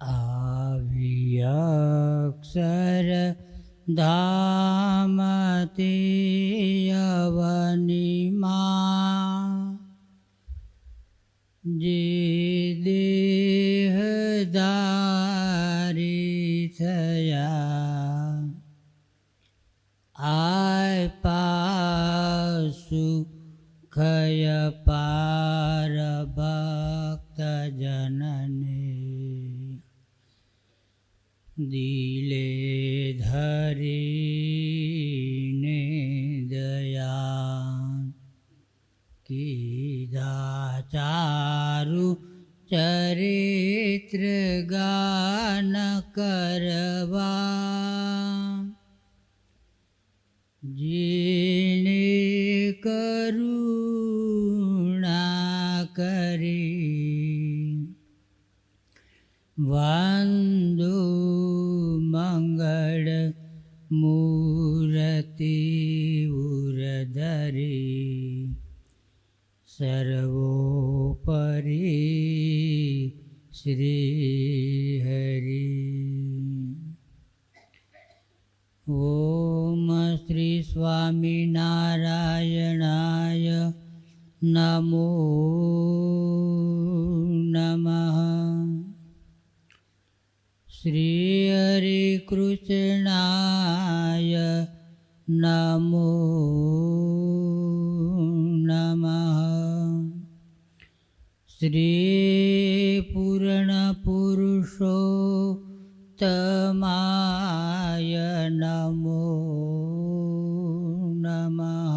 આવી અક્ષર ધામતી અવનીમાં જે દિલે ધરીને દયા કીધા ચારુ ચરિત્ર ગાન કરવા જીને કરુણા કરી વંદુ મૂર્તિ ઉરધરી સર્વોપરી શ્રી હરિ ઓમ શ્રી શ્રી પૂર્ણ પુરુષો તમાય નમો નમઃ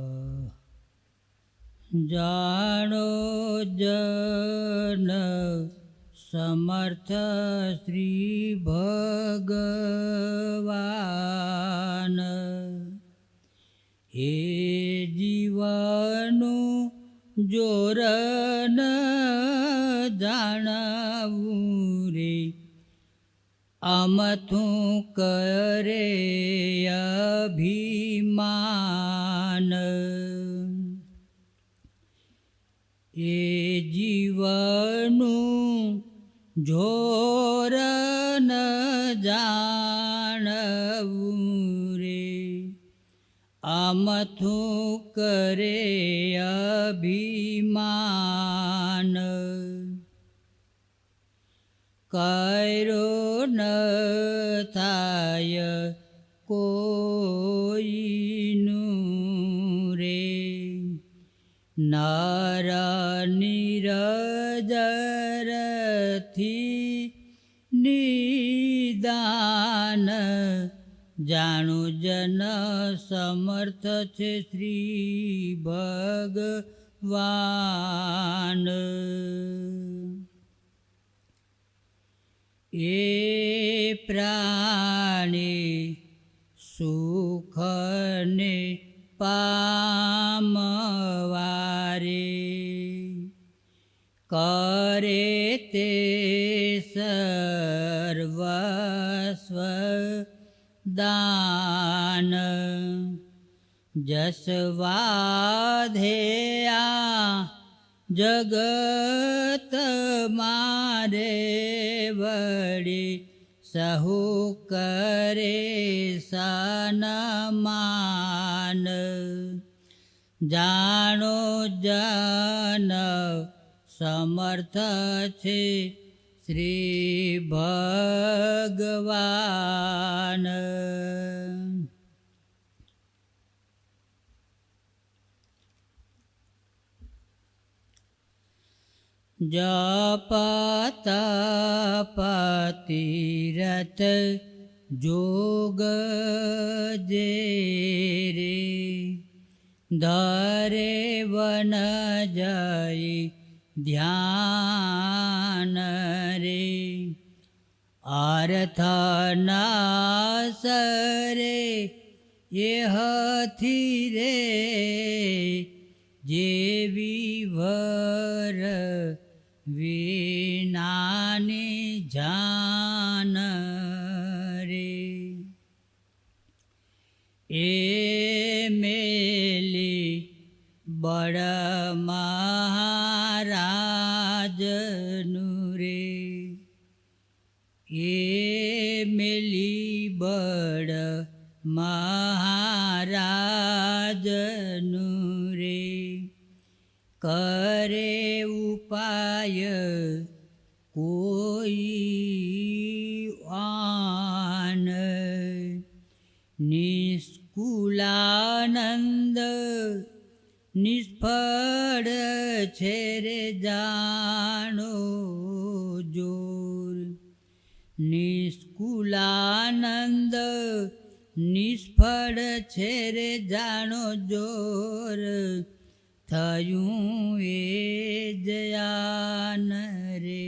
જાણો જન સમર્થ શ્રી ભગવાન. એ જીવનું જોરન જાણવું રે અમથું કરે અભિમાન. એ જીવનું જોર ન જાણવું રે. આમથું કરે અભિમાન. કર્યો ન થાય કોઈનું નર નિરજરથી નિદાન જાણું જન સમર્થ છે શ્રી ભગવાન. એ પ્રાણી સુખને પામવારે. કરે તે સર્વસ્વ દાન. જસવાધેયા જગત મારે વળી. સહુ કરે સનમાન જાણો જન સમર્થ છે શ્રી ભગવાન જપ તપ તીરથ જોગ જે રે ધરે વન જય ધ્યાન રે અર્થનાસરે એ વિનાની જાન રે એ મેલી બળ મહારાજનું રે એ મેલી બળ મહારાજનું રે કરે ઉપાય કોઈ આન. નિષ્કુલાનંદ નિષ્ફળ છે રે જાણો જોર. નિષ્કુલાનંદ નિષ્ફળ છે રે જાણો જોર. થયું એ જયાન રે.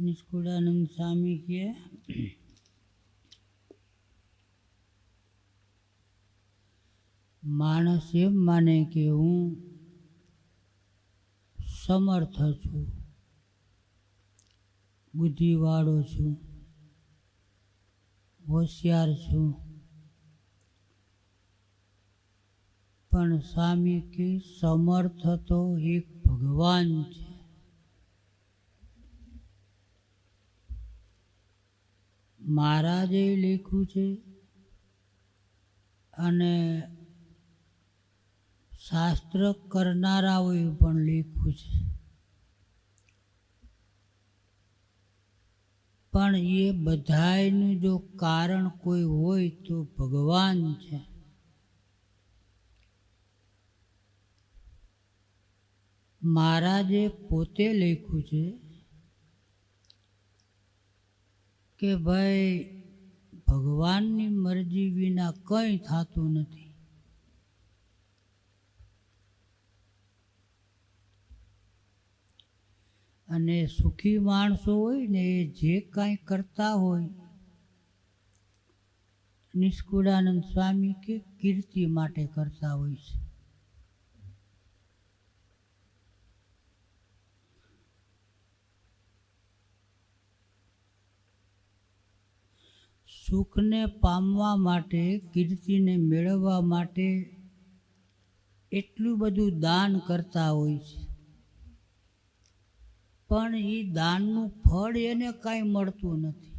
નિષ્કુળાનંદ સ્વામી કે માણસ એમ માને કે હું સમર્થ છું, બુદ્ધિવાળો છું. હોશિયાર છું. પણ સ્વામી કે સમર્થ તો એક ભગવાન છે. મહારાજે લખ્યું છે અને શાસ્ત્ર કરનારાઓએ પણ લખ્યું છે. પણ એ બધાયનું જો કારણ કોઈ હોય તો ભગવાન છે. મહારાજે પોતે લખ્યું છે કે ભાઈ ભગવાનની મરજી વિના કંઈ થતું નથી. અને સુખી માણસો હોય ને એ જે કાંઈ કરતા હોય. નિષ્કુળાનંદ સ્વામી કે કીર્તિ માટે કરતા હોય છે. સુખને પામવા માટે, કીર્તિને મેળવવા માટે એટલું બધું દાન કરતા હોય છે. પણ એ દાનનું ફળ એને કાંઈ મળતું નથી.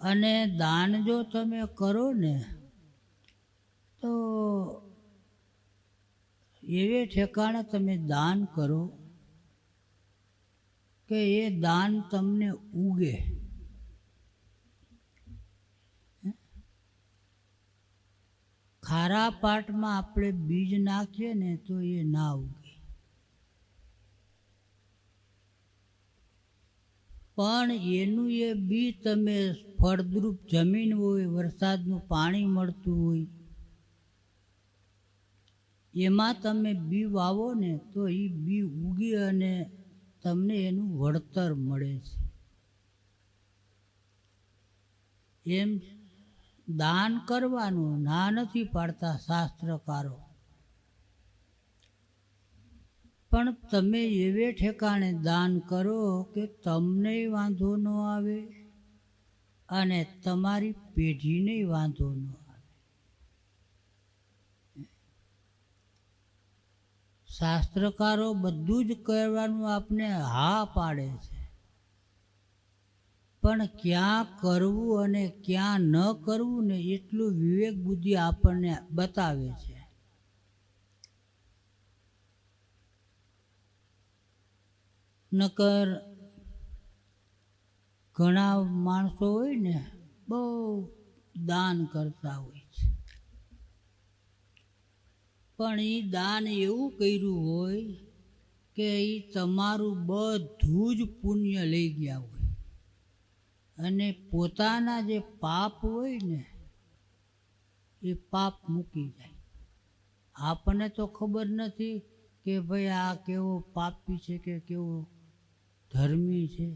અને દાન જો તમે કરો ને, તો એવે ઠેકાણે તમે દાન કરો કે એ દાન તમને ઉગે. ખારા પાટમાં આપણે બીજ નાખીએ ને તો એ ના ઉગે. પણ એનું એ બી તમે ફળદ્રુપ જમીન હોય, વરસાદનું પાણી મળતું હોય, એમાં તમે બી વાવો ને તો એ બી ઉગી અને તમને એનું વળતર મળે છે. એમ દાન કરવાનું ના નથી પાડતા શાસ્ત્રકારો. પણ તમે એવે ઠેકાણે દાન કરો કે તમને વાંધો ન આવે અને તમારી પેઢીને વાંધો ન આવે. શાસ્ત્રકારો બધું જ કરવાનું આપને હા પાડે છે. પણ ક્યાં કરવું અને ક્યાં ન કરવું ને એટલું વિવેક બુદ્ધિ આપણને બતાવે છે. નકર ઘણા માણસો હોય ને બહુ દાન કરતા હોય છે. પણ એ દાન એવું કર્યું હોય કે એ તમારું બધું જ પુણ્ય લઈ ગયા હોય. અને પોતાના જે પાપ હોય ને, એ પાપ મૂકી જાય. આપણને તો ખબર નથી કે ભાઈ આ કેવો પાપી છે કે કેવો ધર્મી છે.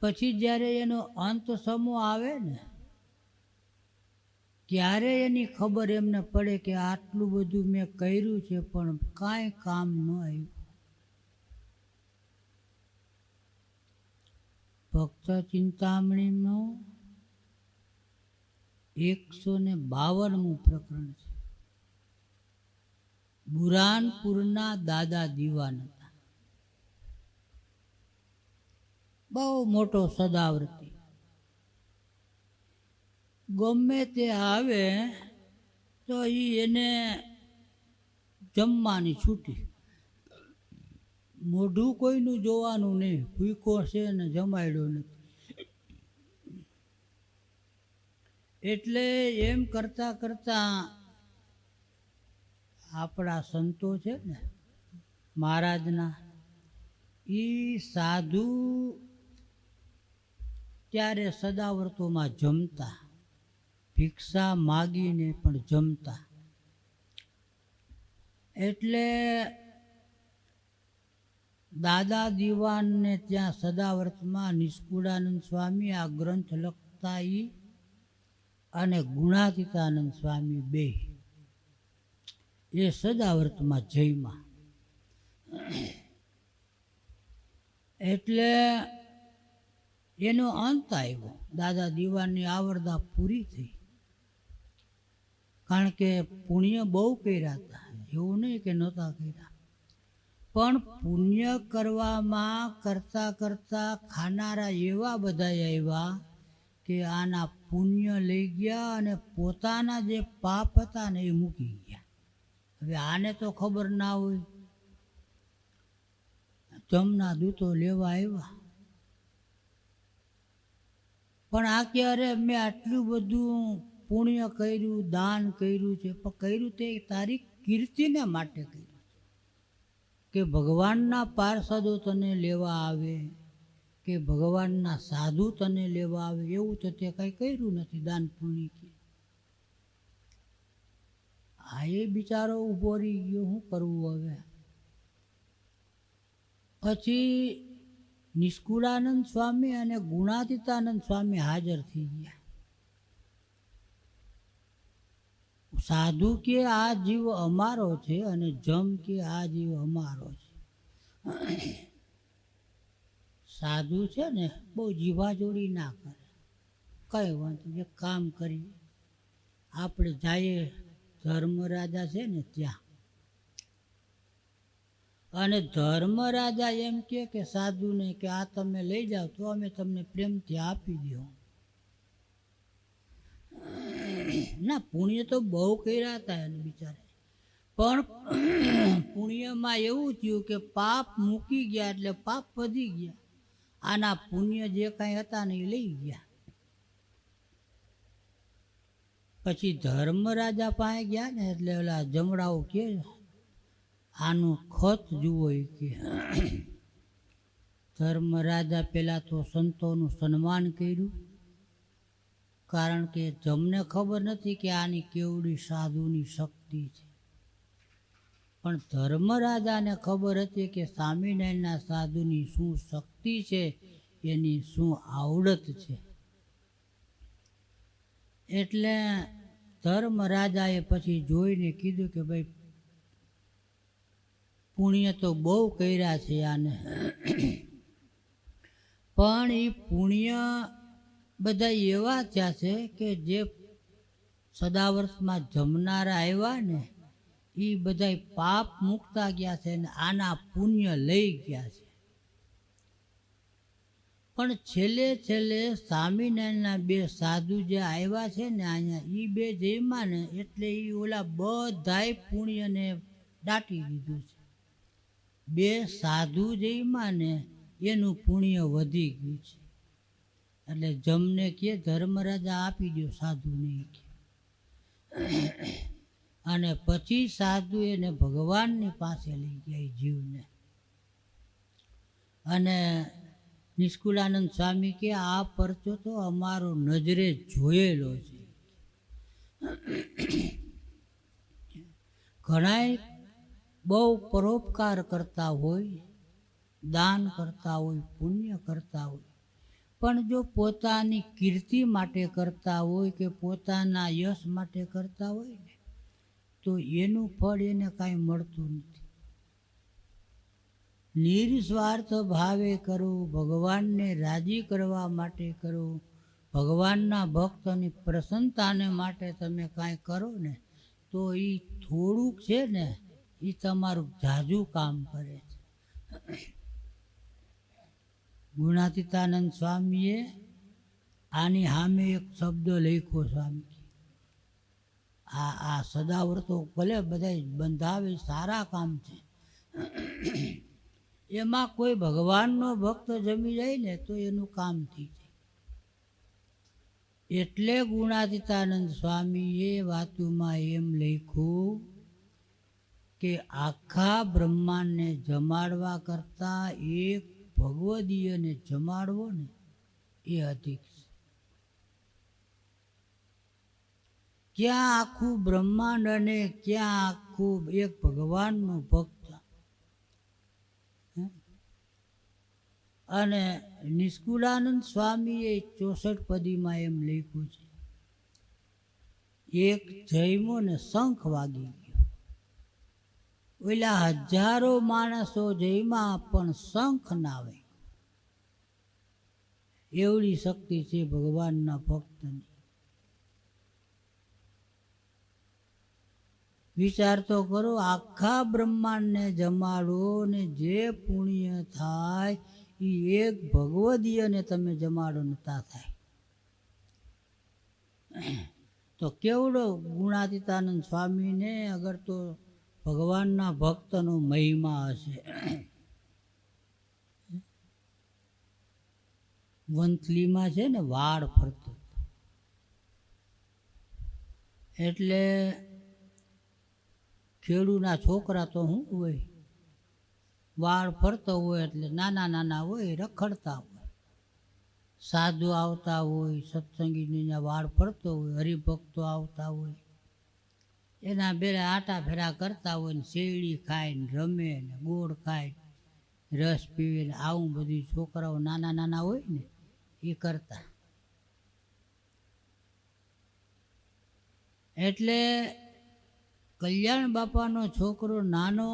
પછી જ્યારે એનો અંત સમૂહ આવે ને, ત્યારે એની ખબર એમને પડે કે આટલું બધું મેં કર્યું છે, પણ કાંઈ કામ ન આવ્યું. ભક્ત ચિંતામણીનો એકસો ને બાવનમું પ્રકરણ છે. બુરાનપુરના દાદા દીવાન હતા બહુ મોટો સદાવ્રતી ગમે તે આવે તો એ એને જમવાની છૂટી. મોઢું કોઈનું જોવાનું નહીં. ભૂકો છે ને જમાયડો નથી. એટલે એમ કરતાં કરતાં આપણા સંતો છે ને, મહારાજના એ સાધુ ત્યારે સદાવર્તોમાં જમતા. ભિક્ષા માગીને પણ જમતા. એટલે દાદા દીવાનને ત્યાં સદાવર્તમાં નિષ્કુળાનંદ સ્વામી, આ ગ્રંથ લખતા ઈ અને ગુણાતીતાનંદ સ્વામી બે. એ સદાવર્તમાં જયમાં. એટલે એનો અંત આવ્યો. દાદા દીવાનની આવરદા પૂરી થઈ. કારણ કે પુણ્ય બહુ કર્યા હતા. એવું નહીં કે નહોતા કર્યા. પણ પુણ્ય કરવામાં કરતા કરતા ખાનારા એવા બધા આવ્યા કે આના પુણ્ય લઈ ગયા અને પોતાના જે પાપ હતા ને એ મૂકી ગયા. હવે આને તો ખબર ના હોય. જમના દૂતો લેવા આવ્યા. પણ આ કે અરે મેં આટલું બધું પુણ્ય કર્યું, દાન કર્યું છે. પણ કર્યું તે તારી કીર્તિને માટે કર્યું. કે ભગવાનના પાર્ષદો તને લેવા આવે, કે ભગવાનના સાધુ તને લેવા આવે, એવું તો તે કંઈ કર્યું નથી દાન પુણ્યથી. આ એ બિચારો ઊભો રહી ગયો, શું કરવું હવે? પછી નિષ્કુળાનંદ સ્વામી અને ગુણાતીતાનંદ સ્વામી હાજર થઈ ગયા. સાધુ કે આ જીવ અમારો છે અને જમ કે આ જીવ અમારો છે. સાધુ છે ને, બહુ જીવાજોડી ના કરે. કઈ વાંધો જે કામ કરીએ. આપણે જઈએ ધર્મરાજા છે ને ત્યાં. અને ધર્મરાજા એમ કે સાધુને કે આ તમે લઈ જાઓ તો અમે તમને પ્રેમથી આપી દો. ના પુણ્ય તો બહુ કર્યા હતા એને બિચારે. પણ પુણ્યમાં એવું થયું કે પાપ મૂકી ગયા એટલે પાપ વધી ગયા. આના પુણ્ય જે કાંઈ હતા ને એ લઈ ગયા. પછી ધર્મરાજા પાસે ગયા ને એટલે ઓલા જમડાઓ કે, આનું ખત જુઓ એ કે. ધર્મરાજા પહેલાં તો સંતોનું સન્માન કર્યું. કારણ કે જમને ખબર નથી કે આની કેવડી સાધુની શક્તિ છે. પણ ધર્મરાજાને ખબર હતી કે સ્વામિનારાયણના સાધુની શું શક્તિ છે, એની શું આવડત છે. એટલે ધર્મરાજાએ પછી જોઈને કીધું કે ભાઈ, પુણ્ય તો બહુ કર્યા છે આને. પણ એ પુણ્ય બધા એવા થયા છે કે જે સદાવર્ષમાં જમનારા આવ્યા ને એ બધા પાપ મૂકતા ગયા છે ને આના પુણ્ય લઈ ગયા છે. પણ છેલ્લે છેલ્લે સ્વામિનારાયણના બે સાધુ જે આવ્યા છે ને અહીંયા એ બે જેમાં ને, એટલે એ ઓલા બધાય પુણ્યને દાટી દીધું છે. બે સાધુ જેમાં ને, એનું પુણ્ય વધી ગયું છે. એટલે જમને કે ધર્મરાજા આપી દો સાધુને અને પછી સાધુ એને ભગવાનની પાસે લઈ જાય જીવને. અને નિષ્કુલાનંદ સ્વામી કે આ પરચો તો અમારો નજરે જોયેલો છે. ઘણાય બહુ પરોપકાર કરતા હોય, દાન કરતા હોય, પુણ્ય કરતા હોય. પણ જો પોતાની કીર્તિ માટે કરતા હોય કે પોતાના યશ માટે કરતા હોય ને, તો એનું ફળ એને કાંઈ મળતું નથી. નિર્સ્વાર્થ ભાવે કરો, ભગવાનને રાજી કરવા માટે કરો, ભગવાનના ભક્તની પ્રસન્નતાને માટે તમે કાંઈ કરો ને, તો એ થોડુંક છે ને એ તમારું જાજુ કામ કરે છે. ગુણાતીતાનંદ સ્વામીએ આની સામે એક શબ્દ લખ્યો સ્વામી આ આ સદાવ્રતો ભલે બધા બંધાવે, સારા કામ છે. એમાં કોઈ ભગવાનનો ભક્ત જમી જાય ને તો એનું કામ થઈ જાય. એટલે ગુણાતીતાનંદ સ્વામીએ વાતુમાં એમ લખ્યું કે આખા બ્રહ્માંડને જમાડવા કરતાં એક ભગવદીયને જમાડવો ને એ અધિક છે. ક્યાં આખું બ્રહ્માંડ અને ક્યાં આખું એક ભગવાનનું ભક્ત? અને નિષ્કુળાનંદ સ્વામીએ ચોસઠ પદીમાં એમ લખ્યું છે. એક જૈમો ને શંખ વાગી ઓલા હજારો માણસો જેમાં પણ શંખ નાવે. એવડી શક્તિ છે ભગવાનના ભક્તની. વિચાર તો કરો, આખા બ્રહ્માંડને જમાડો ને જે પુણ્ય થાય એ એક ભગવદીયને તમે જમાડો નતા થાય. તો કેવડો ગુણાતીતાનંદ સ્વામીને અગર તો ભગવાનના ભક્તનો મહિમા હશે. વંથલીમાં છે ને વાળ ફરતો એટલે ખેડૂના છોકરા તો શું હોય, વાળ ફરતો હોય એટલે નાના નાના હોય, રખડતા હોય. સાધુ આવતા હોય સત્સંગીની વાળ ફરતો હોય, હરિભક્તો આવતા હોય. એના બેરા આટા ફેરા કરતા હોય ને શેરડી ખાય ને રમે ને ગોળ ખાય રસ પીવે ને આવું બધું છોકરાઓ નાના નાના હોય ને એ કરતા. એટલે કલ્યાણ બાપાનો છોકરો નાનો,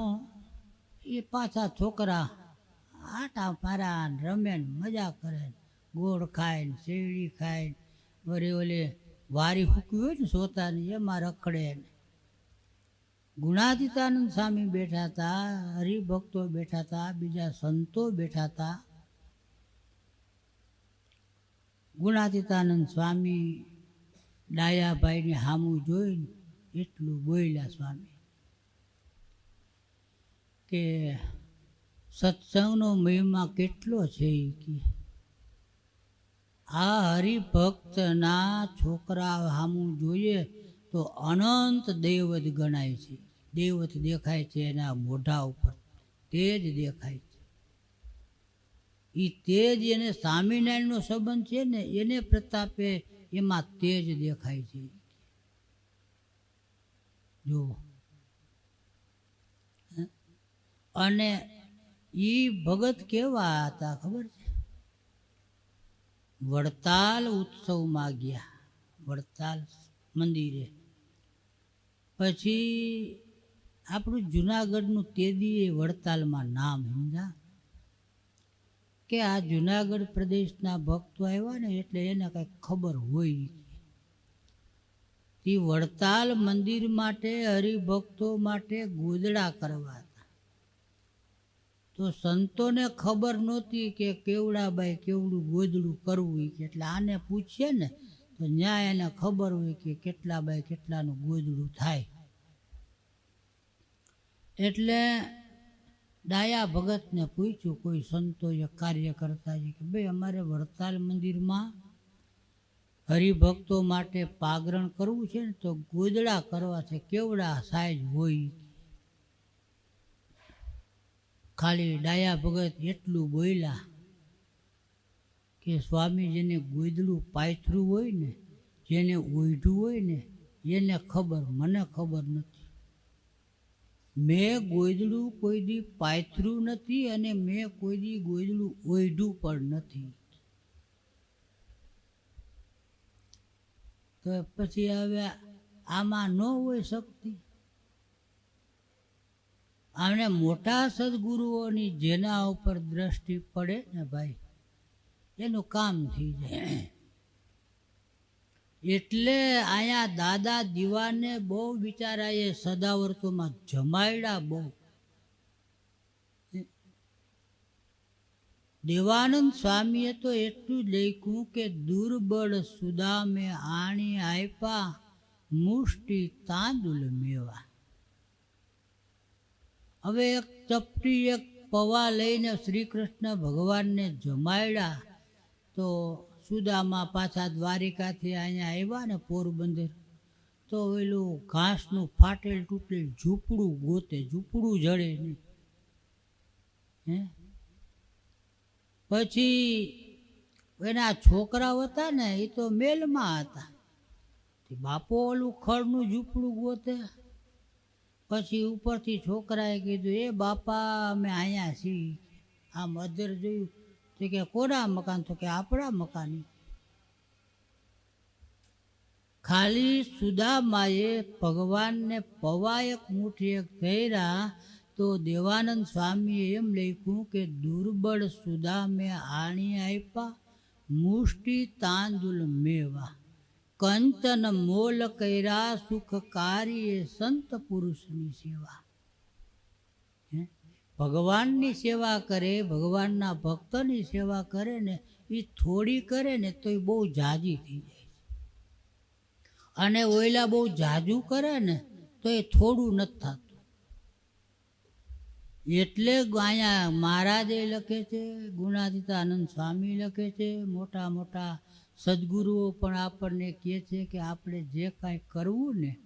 એ પાછા છોકરા આટા પારા રમે ને મજા કરે ગોળ ખાય ને શેરડી ખાય વળી ઓલે વારી ફૂકવી હોય ને સોતાની, એમાં રખડે ને ગુણાતીતાનંદ સ્વામી બેઠા હતા, હરિભક્તો બેઠા હતા, બીજા સંતો બેઠા હતા. ગુણાતીતાનંદ સ્વામી ડાયાભાઈને હામું જોઈને એટલું બોલ્યા સ્વામી કે સત્સંગનો મહિમા કેટલો છે કે આ હરિભક્તના છોકરા હામું જોઈએ તો અનંત દૈવત ગણાય છે. દૈવત દેખાય છે એના મોઢા ઉપર. તે જ દેખાય છે. એ તેજ એને સ્વામિનારાયણનો સંબંધ છે ને, એને પ્રતાપે એમાં તેજ દેખાય છે. જો. અને એ ભગત કેવા હતા ખબર છે? વડતાલ ઉત્સવમાં ગયા. વડતાલ મંદિરે. પછી આપણું જુનાગઢનું તેદી વડતાલમાં નામ સમજા? કે આ જુનાગઢ પ્રદેશના ભક્તો આવ્યા ને એટલે એને કંઈક ખબર હોય તે વડતાલ મંદિર માટે, હરિભક્તો માટે ગોદડા કરવા હતા. તો સંતોને ખબર નહોતી કે કેવડાબાઈ કેવડું ગોદડું કરવું એટલે આને પૂછીએ ને તો ન્યાય એને ખબર હોય કે કેટલા બાય કેટલાનું ગોદડું થાય. એટલે ડાયા ભગતને પૂછ્યું, કોઈ સંતોએ કાર્ય કરતા છે? કે ભાઈ, અમારે વડતાલ મંદિરમાં હરિભક્તો માટે પાગરણ કરવું છે ને, તો ગોદડા કરવા છે, કેવડા સાઈઝ હોય? ખાલી ડાયા ભગત એટલું બોલ્યા કે સ્વામી જેને ગોદલું પાથરું હોય ને, જેને ઓઢ્યું હોય ને, એને ખબર, મને ખબર નથી. મેં ગોદલું કોઈ દી પાથરું નથી અને મેં કોઈ દી ગોદલું ઓઢ્યું પણ નથી. તો પછી હવે આમાં ન હોય શક્તિ. આને મોટા સદગુરુઓની જેના ઉપર દ્રષ્ટિ પડે ને ભાઈ એનું કામ થઈ જાય. એટલે અહીંયા દાદા દીવાને બહુ બિચારા એ સદાવર્તોમાં જમાયડા બહુ. દેવાનંદ સ્વામીએ તો એટલું લખ્યું કે, દુર્બળ સુદામે આણી આપ્યા મુષ્ટિ તાંદુલ મેવા. હવે એક ચપટી એક પવા લઈને શ્રી કૃષ્ણ ભગવાનને જમાડ્યા તો સુદામા પાછા દ્વારિકાથી અહીંયા આવ્યા ને પોરબંદર. તો પેલું ઘાસનું ફાટેલ તૂટેલ ઝૂંપડું ગોતે, ઝૂંપડું જડે નહીં. હે? પછી એના છોકરાઓ હતા ને, એ તો મેલમાં હતા. બાપો ઓલું ખડનું ઝૂંપડું ગોતે. પછી ઉપરથી છોકરાએ કીધું, એ બાપા, અમે અહીંયા છીએ. આમ અધર જોયું તો કે કોના મકાન તો કે આપણા મકાની ખાલી સુદામાએ ભગવાનને પવાયક મુઠી એક ધૈર્યા તો દેવાનંદ સ્વામીએ એમ લખ્યું કે દુર્બળ સુદામે આણી આપ્યા મુષ્ટિ તાંદુલ મેવા કંચન મોલ કર્યા સુખકારી સંત પુરુષની સેવા? ભગવાનની સેવા કરે, ભગવાનના ભક્તની સેવા કરે ને એ થોડી કરે ને તો એ બહુ જાજી થઈ જાય. અને ઓયલા બહુ જાજુ કરે ને તો એ થોડું નથી થતું. એટલે અહીંયા મહારાજે લખે છે, ગુણાદિતાનંદ સ્વામી લખે છે, મોટા મોટા સદગુરુઓ પણ આપણને કહે છે કે આપણે જે કાંઈ કરવું ને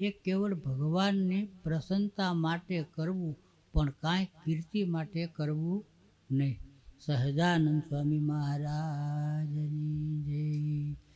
એ કેવળ ભગવાનની પ્રસન્નતા માટે કરવું. પણ કાંઈ કીર્તિ માટે કરવું નહીં. સહજાનંદ સ્વામી મહારાજની જય.